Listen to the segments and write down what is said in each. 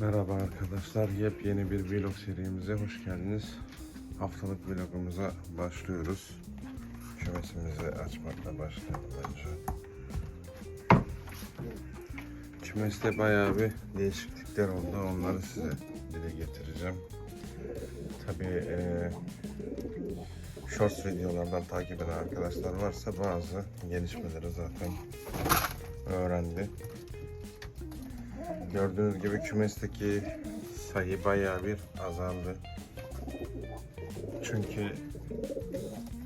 Merhaba arkadaşlar, yepyeni bir vlog serimize hoş geldiniz. Haftalık vlogumuza başlıyoruz. Kümesimizi açmakla başlayalım önce. Kümeste bayağı bir değişiklikler oldu, onları size dile getireceğim. Tabii eee Shorts videolardan takip eden arkadaşlar varsa bazı gelişmeleri zaten öğrendi. Gördüğünüz gibi kümesteki sayı bayağı bir azaldı. Çünkü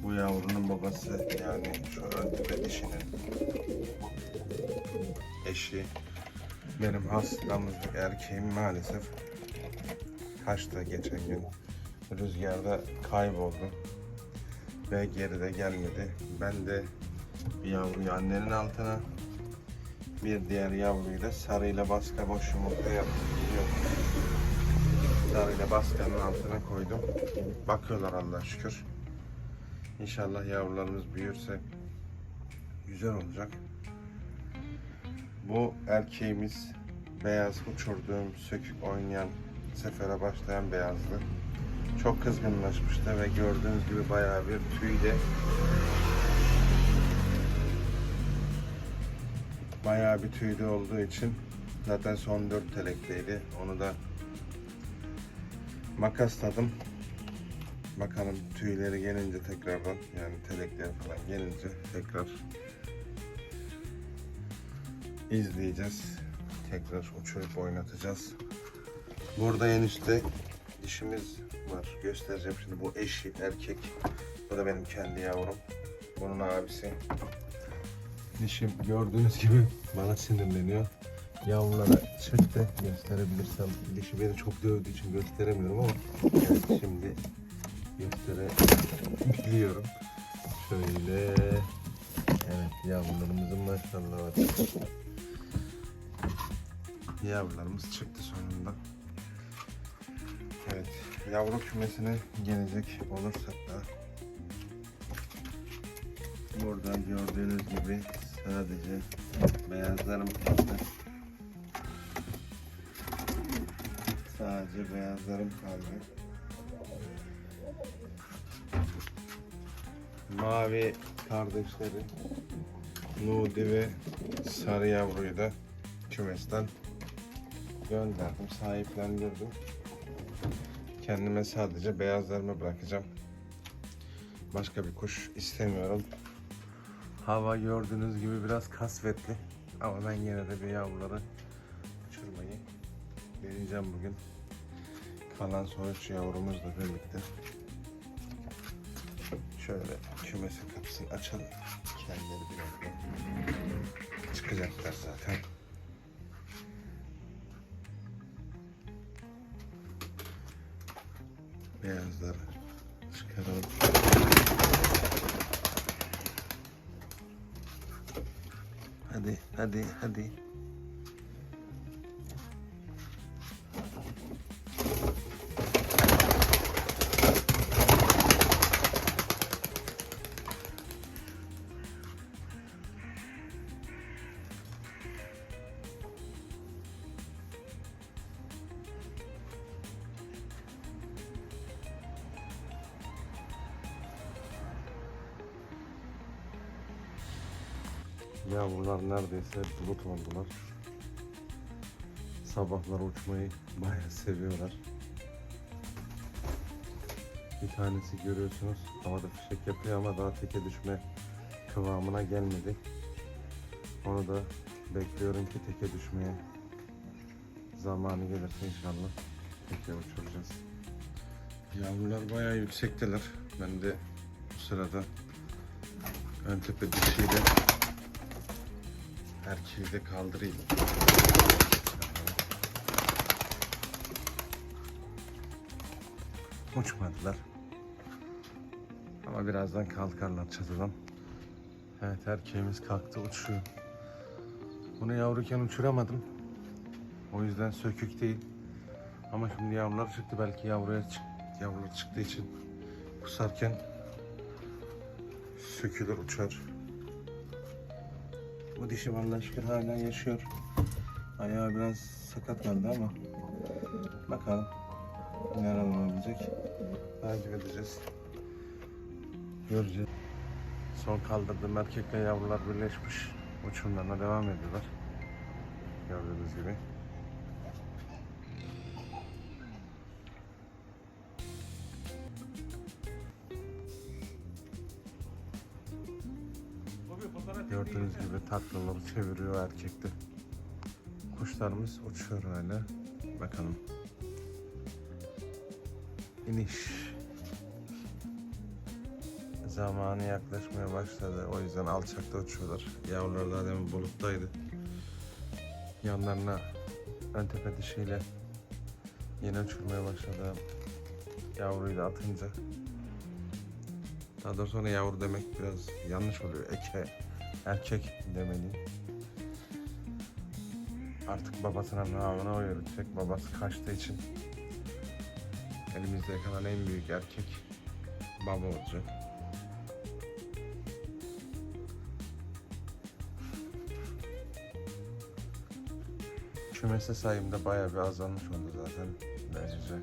bu yavrunun babası yani şu ön tepe dişinin eşi benim hastamızlık erkeğim maalesef kaçtı geçen gün rüzgarda kayboldu ve geri de gelmedi. Ben de bir yavruyu annenin altına bir diğer yavruyu da sarıyla baska boş yumurta yaptım. Yok. Sarıyla baskanın altına koydum. Bakıyorlar Allah şükür. İnşallah yavrularımız büyürse güzel olacak. Bu erkeğimiz beyaz uçurduğum, sökük oynayan, sefere başlayan beyazdı. Çok kızgınlaşmıştı ve gördüğünüz gibi bayağı bir tüyle bayağı bir tüylü olduğu için zaten son 4 telekteydi. Onu da makasladım. Bakalım tüyleri gelince tekrardan yani telekler falan gelince tekrar izleyeceğiz. Tekrar uçurup oynatacağız. Burada enişte dişimiz var. Göstereceğim şimdi. Bu eşi erkek. Bu da benim kendi yavrum. Bunun abisi. Dişim gördüğünüz gibi bana sinirleniyor. Yavrulara çıktı gösterebilirsem. Dişi beni çok dövdüğü için gösteremiyorum ama evet, şimdi gösterebiliyorum. Şöyle evet yavrularımızın maşallah var. Yavrularımız çıktı sonunda. Evet yavru kümesine gelecek olursak da Burada gördüğünüz gibi sadece beyazlarım kaldı. Sadece beyazlarım kaldı. Mavi kardeşleri Nudi ve Sarı yavruyu da kümesten gönderdim, sahiplendirdim. Kendime sadece beyazlarımı bırakacağım. Başka bir kuş istemiyorum. Hava gördüğünüz gibi biraz kasvetli. Ama ben yine de bir yavruları uçurmayı deneyeceğim bugün. Kalan son üç yavrumuzla birlikte. Şöyle kümesin kapısını açalım. Kendileri birazdan çıkacaklar zaten. Beyazları အဒီအဒီအဒီ Yavrular neredeyse bulut oldular. Sabahlar uçmayı bayağı seviyorlar. Bir tanesi görüyorsunuz havada fişek yapıyor ama daha teke düşme kıvamına gelmedi. Onu da bekliyorum ki teke düşmeye zamanı gelirse inşallah teke uçuracağız. Yavrular bayağı yüksekteler. Ben de bu sırada ön tepe dişiyle Erkeği de kaldırayım. Uçmadılar. Ama birazdan kalkarlar çatıdan. Evet erkeğimiz kalktı uçuyor. Bunu yavruyken uçuramadım. O yüzden sökük değil. Ama şimdi yavrular çıktı. Belki yavruya çık yavrular çıktığı için kusarken sökülür uçar. Bu dişi vallahi şükür hala yaşıyor. Ayağı biraz sakat kaldı ama Bakalım neler olabilecek. Takip edeceğiz. Göreceğiz. Son kaldırdığım erkekle yavrular birleşmiş. Uçumlarına devam ediyorlar. Gördüğünüz gibi. Gördüğünüz gibi taklaları çeviriyor erkekte. Kuşlarımız uçuyor hala. Bakalım. İniş. Zamanı yaklaşmaya başladı. O yüzden alçakta uçuyorlar. Yavrular daha demin buluttaydı. Yanlarına ön tepe dişiyle yeni uçurmaya başladı. Yavruyu da atınca. Daha doğrusu ona yavru demek biraz yanlış oluyor. Eke, erkek demeliyim. Artık babasının namına o yürütecek. Babası kaçtığı için elimizde kalan en büyük erkek baba olacak. Kümese sayımda bayağı bir azalmış oldu zaten böylece.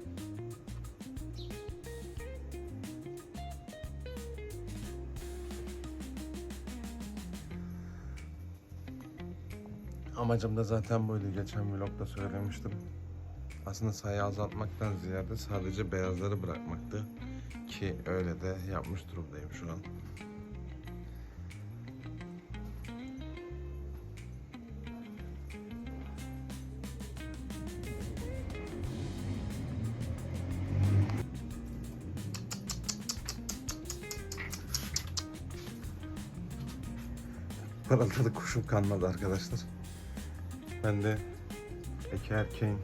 Amacım da zaten buydu. Geçen vlogda söylemiştim. Aslında sayı azaltmaktan ziyade sadece beyazları bırakmaktı. Ki öyle de yapmış durumdayım şu an. Parıltılı kuşum kalmadı arkadaşlar. De iki erkeğin,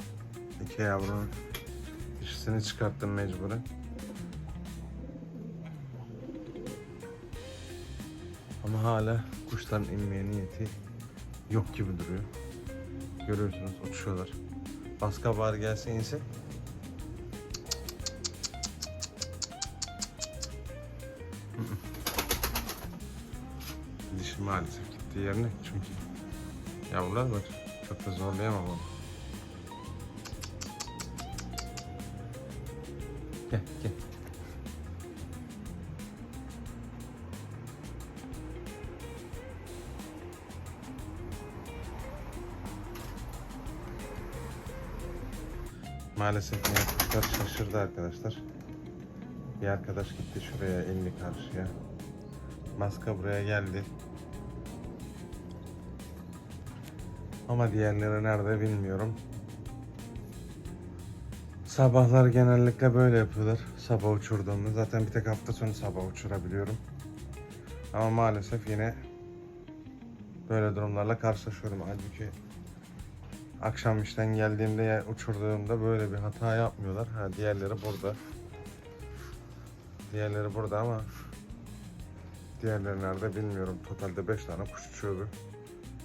iki yavrunun dişisini çıkarttım mecburen. Ama hala kuşların inmeye niyeti yok gibi duruyor. Görüyorsunuz uçuşuyorlar. Baska var gelse inse. Dişi maalesef gittiği yerine çünkü yavrular var. Çok da zorlayamam onu. Gel gel. Maalesef kuşlar şaşırdı arkadaşlar. Bir arkadaş gitti şuraya indi karşıya. Maska buraya geldi. Ama diğerleri nerede bilmiyorum. Sabahlar genellikle böyle yapıyorlar. Sabah uçurduğumda. Zaten bir tek hafta sonu sabah uçurabiliyorum. Ama maalesef yine böyle durumlarla karşılaşıyorum. Halbuki akşam işten geldiğimde ya uçurduğumda böyle bir hata yapmıyorlar. Ha diğerleri burada. Diğerleri burada ama diğerleri nerede bilmiyorum. Totalde 5 tane kuş uçuyordu.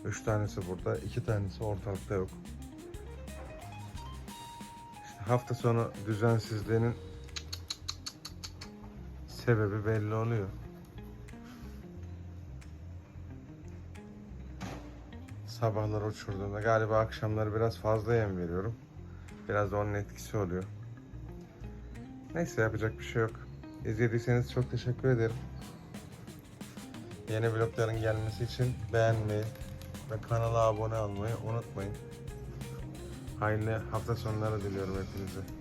3 tanesi burada, 2 tanesi ortalıkta yok. İşte hafta sonu düzensizliğinin sebebi belli oluyor. Sabahlar uçurduğumda galiba akşamları biraz fazla yem veriyorum. Biraz da onun etkisi oluyor. Neyse yapacak bir şey yok. İzlediyseniz çok teşekkür ederim. Yeni vlogların gelmesi için beğenmeyi ve kanala abone olmayı unutmayın. Hayırlı hafta sonları diliyorum hepinize.